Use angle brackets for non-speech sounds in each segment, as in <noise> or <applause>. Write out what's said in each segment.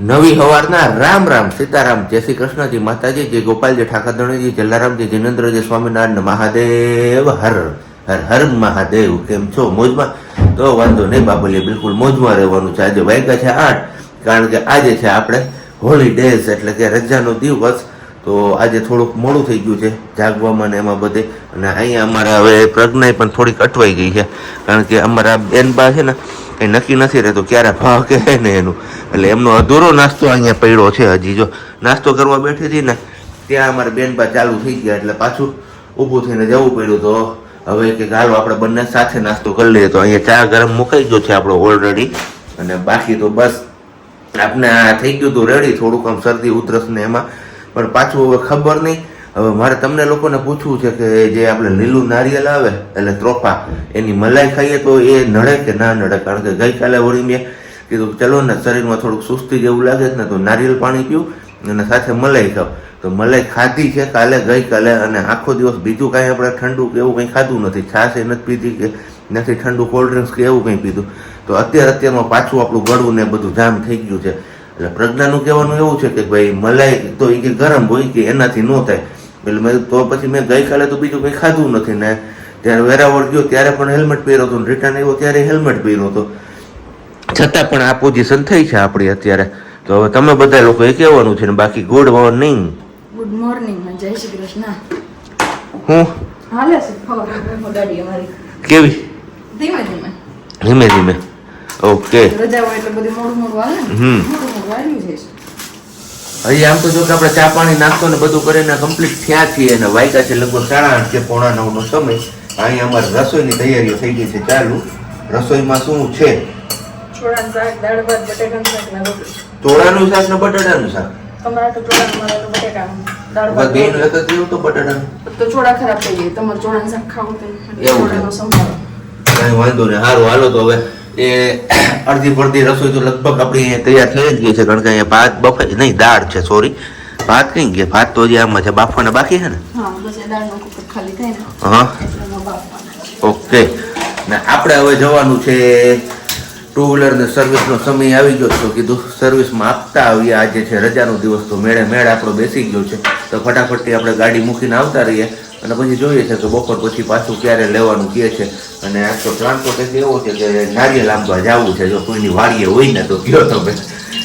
નવી હવારના રામ રામ સીતારામ, જય શ્રી કૃષ્ણજી માતાજી, જય ગોપાલજી ઠાકરધણીજી, જલારામજી, જિનેન્દ્રજી, સ્વામિનારાયણ, મહાદેવ, હર હર હર મહાદેવ, કેમ છો? મોજમાં? તો વાંધો નહીં બાબુલી બિલકુલ મોજમાં રહેવાનું છે. આજે વાગ્યા છે આઠ, કારણ કે આજે છે આપણે હોલીડેઝ, એટલે કે રજાનો દિવસ. તો આજે થોડુંક મોડું થઈ ગયું છે જાગવામાં ને એમાં બધે. અને અહીંયા અમારે હવે પ્રજ્ઞાએ પણ થોડીક અટવાઈ ગઈ છે. કારણ કે અમારા બેનબા છે ને, એ નક્કી નથી રહેતું ક્યારે ભાવ કે ને એનું. એટલે એમનો અધૂરો નાસ્તો અહીંયા પડ્યો છે હજી જો. નાસ્તો કરવા બેઠી હતી ને, ત્યાં અમારા બેનબા ચાલુ થઈ ગયા એટલે પાછું ઊભું થઈને જવું પડ્યું. તો હવે કે હાલો આપણે બંને સાથે નાસ્તો કરી લઈએ. તો અહીંયા ચા ગરમ મુકાઈ ગયો છે આપણો ઓલરેડી અને બાકી તો બસ આપણે થઈ ગયું હતું રેડી થોડુંક આમ શરદી ઉધરસ ને એમાં. પણ પાછું હવે ખબર નહીં. હવે મારે તમને લોકોને પૂછવું છે કે જે આપણે લીલું નારિયેલ આવે, એટલે ત્રોફા એની મલાઈ ખાઈએ તો એ નડે કે ના નડે? કારણ કે ગઈકાલે વળી મેં કીધું ચલો ને શરીરમાં થોડુંક સુસ્તી જેવું લાગે છે ને તો નારિયેલ પાણી પીવું અને સાથે મલાઈ ખાવ. તો મલાઈ ખાધી છે કાલે, ગઈકાલે અને આખો દિવસ બીજું કાંઈ આપણે ઠંડુ કે એવું કંઈ ખાધું નથી. છાશ એ નથી પીધી કે નથી ઠંડુ કોલ્ડ ડ્રિંક્સ કે એવું કંઈ પીધું. તો અત્યારે અત્યારમાં પાછું આપણું ગળું ને બધું જામ થઈ ગયું છે. એટલે પ્રજ્ઞાનું કહેવાનું એવું છે કે ભાઈ મલાઈ તો એ કે ગરમ હોય કે એનાથી ન થાય. એટલે મેં તો પછી મેં ગઈકાલે તો બીજું કંઈ ખાધું નથી ને ત્યારે વેરાવળ ગયો ત્યારે પણ હેલ્મેટ પહેર્યો હતો રિટર્ન આવ્યો ત્યારે હેલ્મેટ પહેર્યો હતો. છતાં પણ આ પોઝિશન થઈ છે આપણી અત્યારે. તો હવે તમે બધા લોકો એ કહેવાનું છે ને બાકી ગુડ મોર્નિંગ ગુડ મોર્નિંગ જય શ્રી કૃષ્ણ. હું? હાલે છે? ખબર મોડાડી અમારી. કેવી? ધીમે ધીમે. ધીમે ધીમે. ઓકે. રજા હોય એટલે બધું મોડું મોડું હાલે હમ. મોડું મોડું હાલ્યું છે. હજી આમ તો જો કે આપણે ચા પાણી નાખતો ને બધું કરીને કમ્પ્લીટ થયા છીએ અને વાયકા છે લગભગ સાડા આઠ કે પોણા નવનો સમય. અહીંયા અમારે રસોઈની તૈયારીઓ થઈ ગઈ છે ચાલુ. રસોઈમાં શું છે? ચોળાનું શાક દાળ ભાત શાક ને રોટલી. ચોળાનું શાક ને બટાટાનું શાક? તમારા તો છોડાનું મારા તો બટેકાનું દાળ ભાત બેનું એક જ તો બટાટાનું. તો ચોળા ખરાબ થઈ જાય. તમારે છોડાનું શાક ખાવું તો એવું સંભાળો કઈ વાંધો નહીં. સારું હાલો તો હવે. એ અડધી પડધી રસોઈ તો લગભગ આપણી તૈયાર થઈ જ ગઈ છે. કારણ કે અહીંયા ભાત બફાઈ નહીં દાળ છે સોરી ભાત કઈ ગયા ભાત તો જે આમાં છે બાફવાના બાકી છે ને? હા. ઓકે. ને આપણે હવે જવાનું છે ટુ વ્હીલર ને સર્વિસનો સમય આવી ગયો તો કીધું સર્વિસમાં આપતા આવીએ. આજે છે રજાનો દિવસ તો મેળે મેળ આપણો બેસી ગયો છે. તો ફટાફટથી આપણે ગાડી મૂકીને આવતા રહીએ. અને પછી જોઈએ છે કે બપોર પછી પાછું ક્યારે લેવાનું કહે છે. અને આ તો તો એવો છે કે નારિયેલ આંબા જવું છે. જો કોઈની વાડીએ હોય ને તો કયો તમે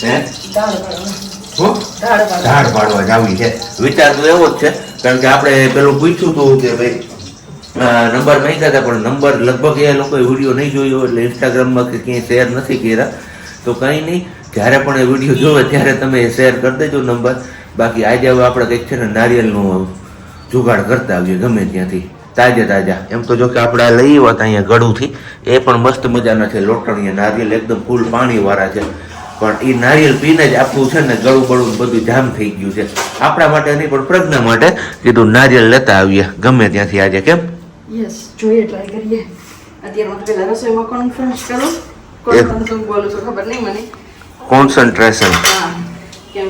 હે? પાડવા જાવી છે. વિચાર તો એવો જ છે. કારણ કે આપણે પેલું પૂછ્યું હતું કે ભાઈ નંબર માંગ્યા હતા, પણ નંબર લગભગ એ લોકોએ વીડિયો નહીં જોયો એટલે ઇન્સ્ટાગ્રામમાં કે ક્યાંય શેર નથી કર્યા. તો કંઈ નહીં, જ્યારે પણ એ વીડિયો જોવે ત્યારે તમે શેર કરી દેજો નંબર. બાકી આજે હવે આપણે કંઈક છે ને નારિયેલનું જુગાડ કરતા આવીએ ગમે ત્યાંથી. તાજા તાજા. એમ તો જો કે આપણે આ લઈ આવ્યા હતા અહીંયા ગળુંથી એ પણ મસ્ત મજાના છે. લોટણીયા નારિયેલ એકદમ ફૂલ પાણીવાળા છે. પણ એ નારિયેલ પીને જ આપણું છે ને ગળું બળું બધું જામ થઈ ગયું છે. આપણા માટે નહીં પણ પ્રજ્ઞા માટે કીધું નારિયેલ લેતા આવીએ. ગમે ત્યાંથી આજે કેમ? યસ જોઈએ ટ્રાય કરીએ. અત્યારમાં તો પેલા રસોઈમાં કોન્ફરન્સ કરો કોન્ફરન્સ બોલું છું ખબર નહીં મને? કોન્સન્ટ્રેશન. હા. કેમ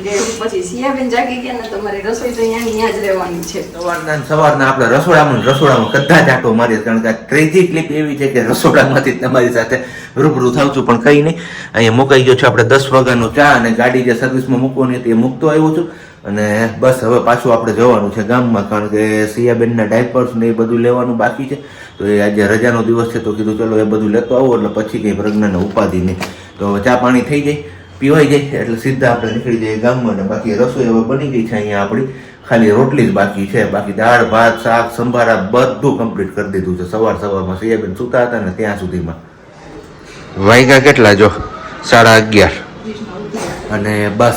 આપણે રસોડામાં રસોડામાં કદાચ આંટો મારીએ કારણ કે ત્રીજી ક્લિપ એવી છે કે રસોડામાંથી તમારી સાથે રૂબરૂ થાવ પણ કંઈ નહીં. અહીંયા મુકાઈ ગયો છે આપણે દસ વાગ્યાનો ચા અને ગાડી જે સર્વિસમાં મૂકવાની હતી એ મૂકતો આવ્યો છું. અને બસ હવે પાછું આપણે જવાનું છે ગામમાં, કારણ કે સિયાબેનના ડાયપર્સ ને એ બધું લેવાનું બાકી છે. તો એ આજે રજાનો દિવસ છે, તો કીધું, ચલો એ બધું લેતો આવો એટલે પછી કંઈ પ્રજ્ઞાને ઉપાધિ નહીં. તો ચા પાણી થઈ જાય પીવાઈ જાય એટલે સીધા આપણે નીકળી જઈએ ગામમાં ને બાકી રસોઈ હવે બની ગઈ છે અહીંયા આપણી. ખાલી રોટલી જ બાકી છે. બાકી દાળ, ભાત, શાક, સંભારા બધું કમ્પ્લીટ કરી દીધું છે. સવાર સવારમાં સૈયાબેન સૂતા હતા ને ત્યાં સુધીમાં. વાગ્યા કેટલા જો? સાડા અગિયાર. અને બસ,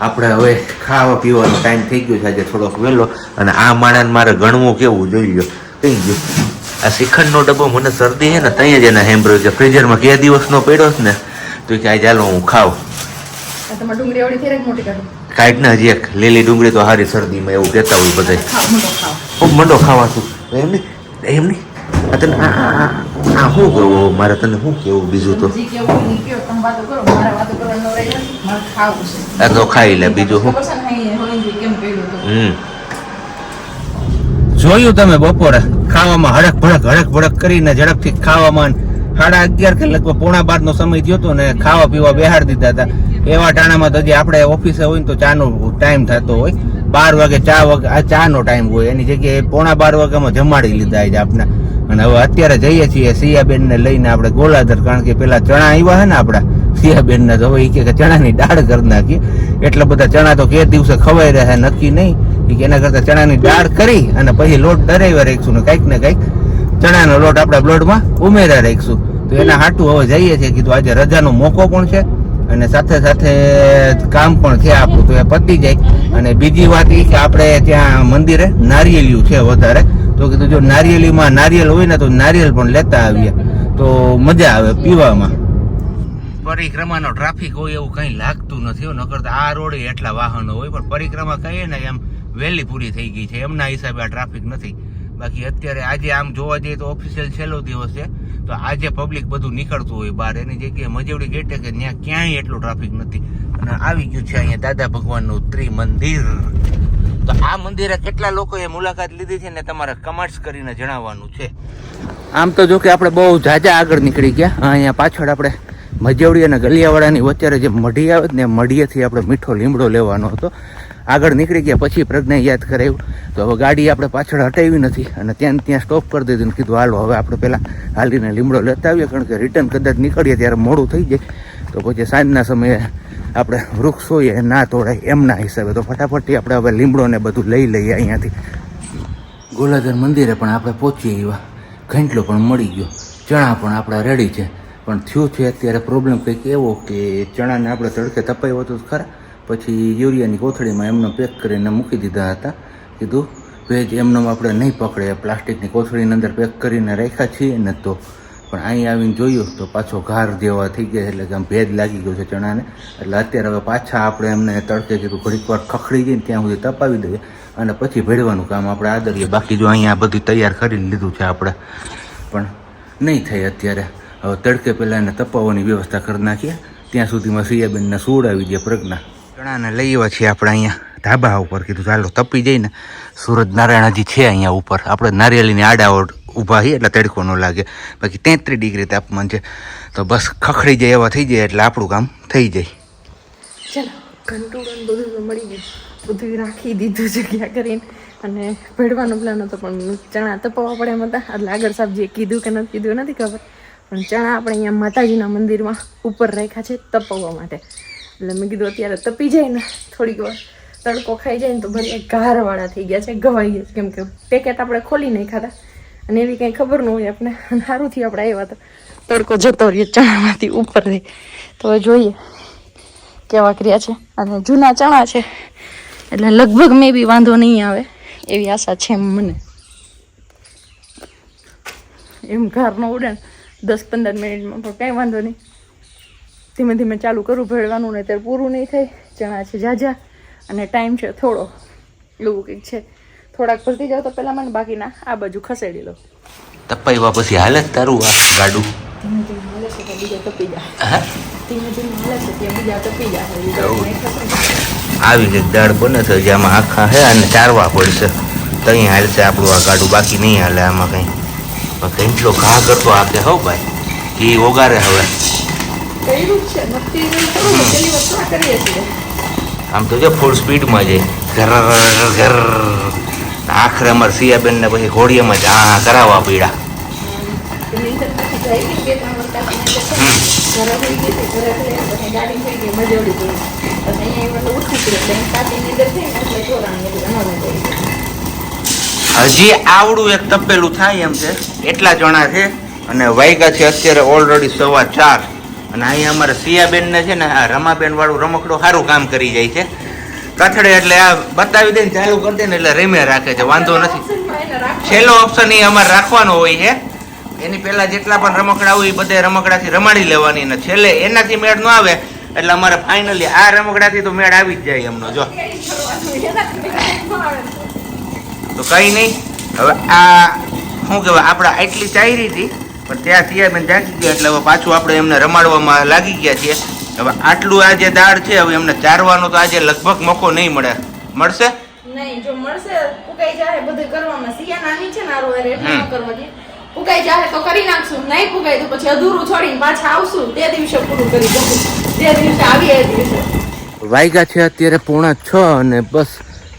આપણે હવે ખાવા પીવાનો ટાઈમ થઈ ગયો છે. આજે થોડોક વહેલો. અને આ માણાને મારે ગણવું કેવું જોઈ લો થઈ ગયું. આ શ્રીખંડનો ડબ્બો મને શરદી છે ને ત્યાં જ એના હેમ્બ્રેજ ફ્રીઝરમાં કે દિવસનો પડ્યો છે ને? તો કે, આજે ચાલો હું ખાઉં. તમારે ડુંગળી આવડી થઈ મોટી કાઢો. કાંઈક ને હજી એક લીલી ડુંગળી તો હારી શરદીમાં એવું કહેતા હોય બધા ખાવ મોટો ખાવ હું મંડો ખાવા છું એમ નહીં એમ નહીં તને આ આ આ આ શું કેવું? મારે તને શું કેવું બીજું તો? આ ખાઈ લે બીજું શું હમ. જોયું તમે બપોરે? ખાવામાં હડક ભડક હડક ભડક કરીને ઝડપથી ખાવામાં સાડા અગિયાર કે લગભગ પોણા બાર નો સમય થયો હતો ને ખાવા પીવા બેહાડી દીધા હતા. એવા ટાણામાં તો હજી આપણે ઓફિસે હોય ને તો ચાનો ટાઈમ થતો હોય. બાર વાગે ચા વાગે, આ ચાનો ટાઈમ હોય. એની જગ્યાએ પોણા બાર વાગ્યામાં જમાડી લીધા છે આપણે. અને હવે અત્યારે જઈએ છીએ સિયાબેનને લઈને આપણે ગોલાધર, કારણ કે પેલા ચણા આવ્યા છે ને આપણા સિયાબેનના તો હવે એ કે ચણાની દાળ કરી નાખીએ એટલા બધા ચણા તો કે દિવસે ખવાઈ રહ્યા નક્કી નહીં. કે એના કરતાં ચણાની દાળ કરી અને પછી લોટ ડરાવ્યા રાખીશું ને કંઈક ને કંઈક. ચણાનો લોટ આપણા બ્લડમાં ઉમેર્યા રાખીશું. તો એના હાટું હવે જઈએ છીએ. કીધું આજે રજાનો મોકો પણ છે? અને સાથે સાથે કામ પણ છે આપણું, તો એ પતી જાય. અને બીજી વાત એ કે આપણે ત્યાં મંદિરે નારિયેલિયું છે વધારે. તો કીધું જો નારિયેલીમાં નારિયેલ હોય ને તો નારિયેલ પણ લેતા આવીએ. તો મજા આવે પીવામાં. પરિક્રમાનો ટ્રાફિક હોય એવું કંઈ લાગતું નથી. નકર આ રોડે એટલા વાહનો હોય, પણ પરિક્રમા કહીએ ને એમ વહેલી પૂરી થઈ ગઈ છે. એમના હિસાબે આ ટ્રાફિક નથી. બાકી અત્યારે આજે આમ જોવા જઈએ તો ઓફિશિયલ છેલ્લો દિવસ છે. તો આજે પબ્લિક બધું નીકળતું હોય બહાર. એની જગ્યાએ મજેવડી ગેટે કે ત્યાં ક્યાંય એટલું ટ્રાફિક નથી. અને આવી ગયું છે અહીંયા દાદા ભગવાનનું ત્રિમંદિર. તો આ મંદિરે કેટલા લોકોએ મુલાકાત લીધી છે ને તમારે કમેન્ટ્સ કરીને જણાવવાનું છે. આમ તો જો કે આપણે બહુ જાજા આગળ નીકળી ગયા. અહીંયા પાછળ આપણે મજવડી અને ગલિયાવાળાની વચ્ચે જે મઢી આવે ને મઢીએથી આપણે મીઠો લીમડો લેવાનો હતો. આગળ નીકળી ગયા, પછી પ્રજ્ઞા યાદ કરાવ્યું તો હવે ગાડી આપણે પાછળ હટાવી નથી અને ત્યાં ત્યાં સ્ટોપ કરી દીધું ને કીધું, હાલો, હવે આપણે પહેલાં હાલીને લીમડો લેતા આવીએ, કારણ કે રિટર્ન કદાચ નીકળીએ ત્યારે મોડું થઈ જાય. તો પછી સાંજના સમયે આપણે વૃક્ષ હોઈએ ના તોડાય એમના હિસાબે. તો ફટાફટથી આપણે હવે લીમડો ને બધું લઈ લઈએ અહીંયાથી. ગોલાધર મંદિરે પણ આપણે પહોંચીએ એવા ઘંટલો પણ મળી ગયો. ચણા પણ આપણા રેડી છે. પણ થયું છે, અત્યારે પ્રોબ્લેમ કંઈક એવો કે ચણાને આપણે તડકે તપાયો હતો ખરા. પછી યુરિયાની કોથળીમાં એમનો પેક કરીને મૂકી દીધા હતા. કીધું, ભેજ એમનો આપણે નહીં પકડે પ્લાસ્ટિકની કોથળીની અંદર પેક કરીને રાખ્યા છીએ ને તો. પણ અહીં આવીને જોયું તો પાછો ઘાર જેવા થઈ ગયા એટલે કે આમ ભેજ લાગી ગયો છે ચણાને. એટલે અત્યારે હવે પાછા આપણે એમને તડકે કીધું, ઘડીક વાર ખખડી જઈને ત્યાં સુધી તપાવી દઈએ અને પછી ભેળવાનું કામ આપણે આદરીએ. બાકી જો અહીંયા બધું તૈયાર કરી લીધું છે આપણે. પણ નહીં થાય અત્યારે. હવે તડકે પહેલાં એને તપાવવાની વ્યવસ્થા કરી નાખીએ. ત્યાં સુધીમાં સિયાબેનને સુવડાવી દે પ્રજ્ઞા. ચણાને લઈ આવ્યા છીએ આપણે અહીંયા ધાબા ઉપર. કીધું, ચાલો, તપી જઈને સૂરજ નારાયણ હજી છે અહીંયા ઉપર. આપણે નારિયેળીની આડા ઊભા છીએ એટલે તડકો ન લાગે. બાકી તેત્રીસ ડિગ્રી તાપમાન છે. તો બસ ખખડી જાય એવા થઈ જાય એટલે આપણું કામ થઈ જાય. ચાલો, ઘંટુડન બધું મળી ગયું. બધું રાખી દીધું જગ્યા કરીને. અને ભેડવાનો પ્લાન હતો, પણ ચણા તપાવવા પડે એમ હતા. એટલે આગળ સાહેબજીએ કીધું કે નથી, કીધું, નથી ખબર. પણ ચણા આપણે અહીંયા માતાજીના મંદિરમાં ઉપર રાખ્યા છે તપાવવા માટે. એટલે મેં કીધું અત્યારે તપી જાય ને થોડીક વાર, તડકો ખાઈ જાય ને તો ભલે ઘારવાળા થઈ ગયા છે, ગવાઈ ગયા કેમ કે પેકેટ આપણે ખોલી નહીં ખાતા અને એવી કંઈ ખબર ન હોય આપણે સારુંથી આપણે આવ્યા તો તડકો જતો રહ્યો ચણામાંથી ઉપરથી. તો હવે જોઈએ કેવા ક્રિયા છે. અને જૂના ચણા છે. એટલે લગભગ મેં બી વાંધો નહીં આવે એવી આશા છે મને. એમ ઘર ન ઉડે દસ પંદર મિનિટમાં પણ કાંઈ વાંધો નહીં. ધીમે ધીમે ચાલુ કરું ભેળવાનું ને ત્યારે પૂરું નહીં થાય. ચણા છે જાજા અને ટાઈમ છે થોડો. એવું કંઈક છે. થોડાક ભરતી જાઓ તો પહેલાં મને બાકીના આ બાજુ ખસેડી લો. તપાઈવા પછી હાલે જ તારું આ ગાડું? ધીમે ધીમે હાલે છે તો બીજા તપી જાય ધીમે ધીમે હાલે છે ત્યાં બીજા તપી જાય એવું. નહીં ખસે. આવી કંઈક દાળ બને છે જેમાં આખા હે અને ચારવા પડશે. તઈ હાલશે આપણું આ ગાડું બાકી નહીં હાલે આમાં કંઈ. કેટલો ઘા કરતો આકે હો ભાઈ એ ઓગારે હવે. કર્યું છે. નક્કી નહીં કરું વસ્તુ કરીએ છીએ. આમ તો જો ફૂલ સ્પીડમાં જાય ઘર ઘર આખરે અમારે સિયાબેન ને પછી ઘોડીયામાં જ આ કરાવવા પીડા. હજી આવડું એક તપેલું થાય એમ છે. એટલા જણા છે અને વાયગા છે અત્યારે ઓલરેડી સવા ચાર. અને અહીંયા અમારે સિયાબેન ને છે ને આ રમાબેન વાળું રમકડું સારું કામ કરી જાય છે. કથડે એટલે આ બતાવી દે ને ચાલુ કરી દે ને એટલે રેમે રાખે છે, વાંધો નથી. છેલ્લો ઓપ્શન એ અમારે રાખવાનો હોય છે. એની પહેલા જેટલા પણ રમકડા હોય એ બધે રમકડાથી રમાડી લેવાની ને છેલ્લે એનાથી મેળ ન આવે એટલે અમારે ફાઇનલી આ રમકડાથી તો મેળ આવી જ જાય એમનો, જો. તો કંઈ નહીં. હવે આ, શું કહેવાય, આપણે આટલી ચાયરી હતી. પણ ત્યાં સિયાબેન જાગી ગયા એટલે હવે પાછું આપણે એમને રમાડવામાં લાગી ગયા છીએ. હવે આટલું આ જે દાળ છે હવે એમને ચારવાનો તો આજે લગભગ મોકો નહીં મળે. મળશે? નહીં જો મળશે ફૂકાઈ જાય બધું કરવામાં. સિયા નાની છે ને એટલે ન કરવા દે ફુગાઈ જાય તો કરી નાખશું. નહીં ફુગાય તો પછી અધૂરું છોડીને પાછા આવશું. તે દિવસે પૂરું કરી દઉં. જે દિવસે આવીએ એ દિવસે. વાગ્યા છે અત્યારે પોણા છ અને બસ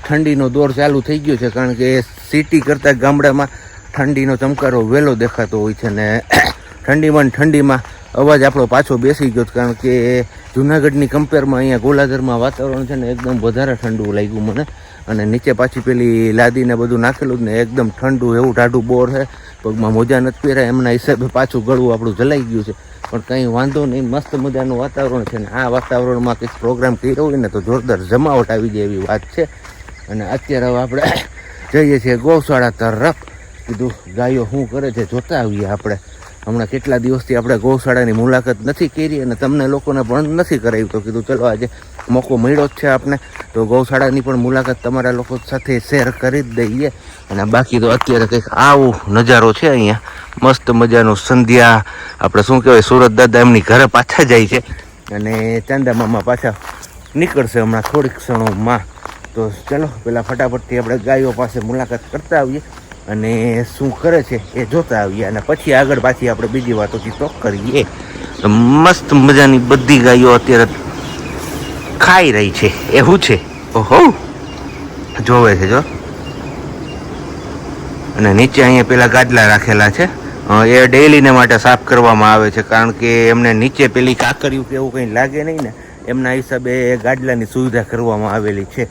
ઠંડીનો દોર ચાલુ થઈ ગયો છે કારણ કે સિટી કરતાં ગામડામાં ઠંડીનો ચમકારો વહેલો દેખાતો હોય છે ને <coughs> ઠંડીમાં ઠંડીમાં અવાજ આપણો પાછો બેસી ગયો કારણ કે જુનાગઢની કમ્પેરમાં અહીંયા ગોલાધરમાં વાતાવરણ છે ને એકદમ વધારે ઠંડુ લાગ્યું મને. અને નીચે પાછી પેલી લાદીને બધું નાખેલું જ ને એકદમ ઠંડુ એવું ટાઢું બોર છે. પગમાં મોજા નથી પહેર્યા, એમના હિસાબે પાછું ગળું આપણું જલાઈ ગયું છે. પણ કંઈ વાંધો નહીં, મસ્ત મજાનું વાતાવરણ છે ને આ વાતાવરણમાં કંઈક પ્રોગ્રામ કર્યો હોય ને તો જોરદાર જમાવટ આવી જાય એવી વાત છે. અને અત્યારે હવે આપણે <coughs> જઈએ છીએ ગૌશાળા તરફ. કીધું, ગાયો શું કરે છે? જોતા આવીએ આપણે. હમણાં કેટલા દિવસથી આપણે ગૌશાળાની મુલાકાત નથી કરી અને તમને લોકોને પણ નથી કરાવ્યું તો કીધું, ચલો આજે મોકો મળ્યો જ છે આપણે તો ગૌશાળાની પણ મુલાકાત તમારા લોકો સાથે શેર કરી જ દઈએ. અને બાકી તો અત્યારે કંઈક આવો નજારો છે અહીંયા. મસ્ત મજાનું સંધ્યા. આપણે શું કહેવાય, સુરત દાદા એમની ઘરે પાછા જાય છે. અને ચાંદા મામા પાછા નીકળશે હમણાં થોડીક ક્ષણોમાં. તો ચલો, પેલા ફટાફટથી આપણે ગાયો પાસે મુલાકાત કરતા આવીએ. અને શું કરે છે એ જોતા આવીએ અને પછી આગળ પાછી આપણે બીજી વાતોથી ચોક કરીએ. મસ્ત મજાની બધી ગાયો અત્યારે ખાઈ રહી છે. એવું છે? ઓહો! જોવે છે જો. અને નીચે અહીંયા પેલા ગાદલા રાખેલા છે. એ ડેલીને માટે સાફ કરવામાં આવે છે કારણ કે એમને નીચે પેલી કાકરિયું કે એવું કંઈ લાગે નહીં ને, એમના હિસાબે એ ગાદલાની સુવિધા કરવામાં આવેલી છે.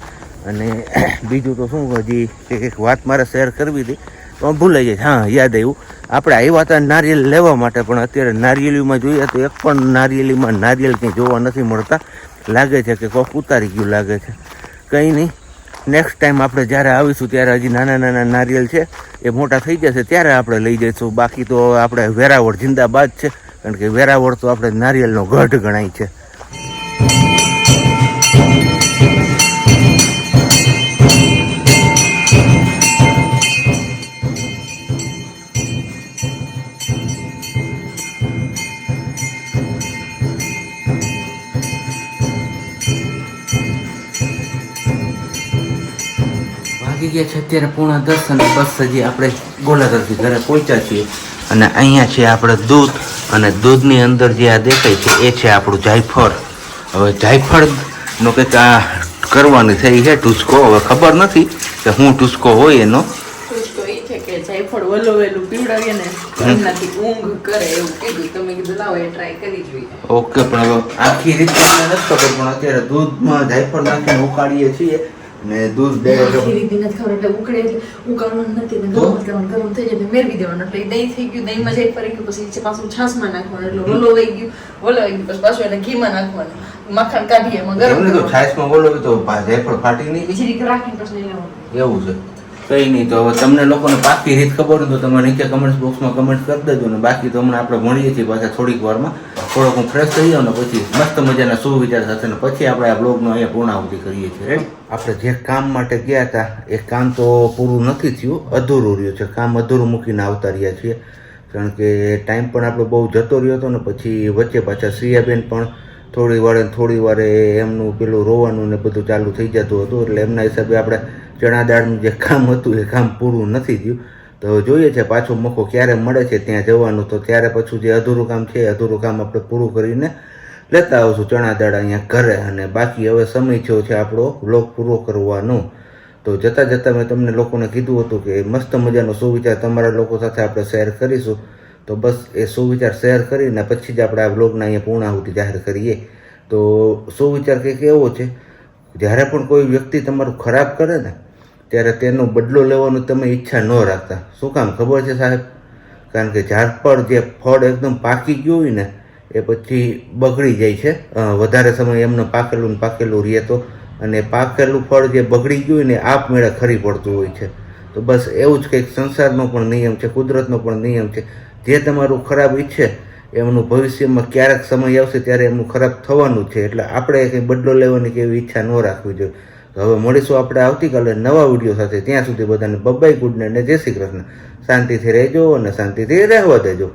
અને <clears throat> બીજું તો શું, હજી એક વાત મારે શેર કરવી હતી, તો ભૂલાઈ જાય હા, યાદ આવ્યું. આપણે આવ્યા હતા નારિયેલ લેવા માટે, પણ અત્યારે નારિયેલીમાં જોઈએ તો એક પણ નારિયેલીમાં નારિયેલ કંઈ જોવા નથી મળતા. લાગે છે કે કોક ઉતારી ગયું, લાગે છે. કંઈ નહીં. નેક્સ્ટ ટાઈમ આપણે જ્યારે આવીશું, ત્યારે હજી નાના નાના નારિયેલ છે, એ મોટા થઈ જશે, ત્યારે આપણે લઈ જઈશું. બાકી તો આપણે વેરાવળ જિંદાબાદ છે, કારણ કે વેરાવળ તો આપણે નારિયેલનો ગઢ ગણાય છે. વાગી છે અત્યારે પૂણા દસ અને બસ હજી આપણે ગોલાધરથી ઘરે પહોંચ્યા છીએ. અને અહીંયા છે આપણે દૂધ અને દૂધની અંદર જે આ દેખાય છે એ છે આપણું જાયફળ. હવે જાયફળનો કંઈક આ કરવાની થઈ છે ટૂસકો. હવે ખબર નથી કે શું ટૂચકો હોય એનો. જાયફળ વલોવેલું પીવડાવીએ ને એમનાથી ઊંઘ કરે એવું કીધું. તમે કીધું લાવો એ ટ્રાય કરી જોઈએ. ઓકે પણ હવે આખી રીતે નથી ખબર પણ અત્યારે દૂધમાં જાયફળ નાખીને ઉકાળીએ છીએ. ને દૂધ આખી રીતે નથી ખબર એટલે ઉકળે એટલે ઉકાળવાનું નથી ને? ગરમ કરવાનું ગરમ થઈ જાય મેળવી દેવાનું એટલે દહીં થઈ ગયું દહીંમાં જાય ફરી ગયું પછી પાછું છાશમાં નાખવાનું એટલે વલોવાઈ ગયું વલોવાઈ ગયું પછી પાછું એને ઘીમાં નાખવાનું માખણ કાઢીએ એમાં ગરમ તો. છાશમાં બોલો તો જાયફળ ફાટી નહીં. રીતે રાખીને પછી લેવાનું. એવું છે. કઈ નહીં તો હવે તમને લોકોને પાકી રીત ખબર હોય તો તમે નીચે કમેન્ટ બોક્સમાં કમેન્ટ કરી દેજો ને બાકી તો હમણાં આપણે ભણીએ છીએ પાછા થોડીક વારમાં. થોડોક હું ફ્રેશ થઈ જાઉં ને પછી મસ્ત મજાના સુવિચાર સાથે ને પછી આપણે આ બ્લોગનો અહીંયા પૂર્ણાહુતિ કરીએ છીએ. રેડી આપણે જે કામ માટે ગયા હતા, એ કામ તો પૂરું નથી થયું, અધૂરું રહ્યું છે. કામ અધૂરું મૂકીને આવતા રહ્યા છીએ. કારણ કે ટાઈમ પણ આપણો બહુ જતો રહ્યો હતો ને પછી વચ્ચે પાછા સિયાબેન પણ થોડી વારે થોડી વારે એમનું પેલું રોવાનું ને બધું ચાલુ થઈ જતું હતું. એટલે એમના હિસાબે આપણે ચણા દાળનું જે કામ હતું, એ કામ પૂરું નથી થયું. તો જોઈએ છે પાછો મોકો ક્યારે મળે છે ત્યાં જવાનું. તો ત્યારે પાછું જે અધૂરું કામ છે અધૂરું કામ આપણે પૂરું કરીને લેતા આવશું ચણા દાળ અહીંયા ઘરે અને બાકી હવે સમય થયો છે આપણો બ્લોગ પૂરો કરવાનો. તો જતાં જતાં મેં તમને લોકોને કીધું હતું કે મસ્ત મજાનો સુવિચાર તમારા લોકો સાથે આપણે શેર કરીશું. તો બસ એ સુવિચાર શેર કરીને પછી જ આપણે આ બ્લોગના અહીંયા પૂર્ણાહુતિ જાહેર કરીએ. તો સુવિચાર કંઈક એવો છે, જ્યારે પણ કોઈ વ્યક્તિ તમારું ખરાબ કરે ને, ત્યારે તેનો બદલો લેવાનું તમે ઈચ્છા ન રાખતા. શું કામ ખબર છે સાહેબ? કારણ કે ઝાડ પર જે ફળ એકદમ પાકી ગયું હોય ને એ પછી બગડી જાય છે. વધારે સમય એમને પાકેલું ને પાકેલું રહે તો. અને પાકેલું ફળ જે બગડી ગયું ને આપમેળે ખરી પડતું હોય છે. તો બસ એવું જ કંઈક સંસારનો પણ નિયમ છે, કુદરતનો પણ નિયમ છે. જે તમારું ખરાબ ઈચ્છે, એમનું ભવિષ્યમાં ક્યારેક સમય આવશે ત્યારે એમનું ખરાબ થવાનું છે. એટલે આપણે કંઈ બદલો લેવાની કે એવી ઈચ્છા ન રાખવી જોઈએ. હવે મળીશું આપણે આવતીકાલે નવા વીડિયો સાથે. ત્યાં સુધી બધાને બબાઈ ગુડને જય શ્રી કૃષ્ણ. શાંતિથી રહેજો અને શાંતિથી રહેવા દેજો.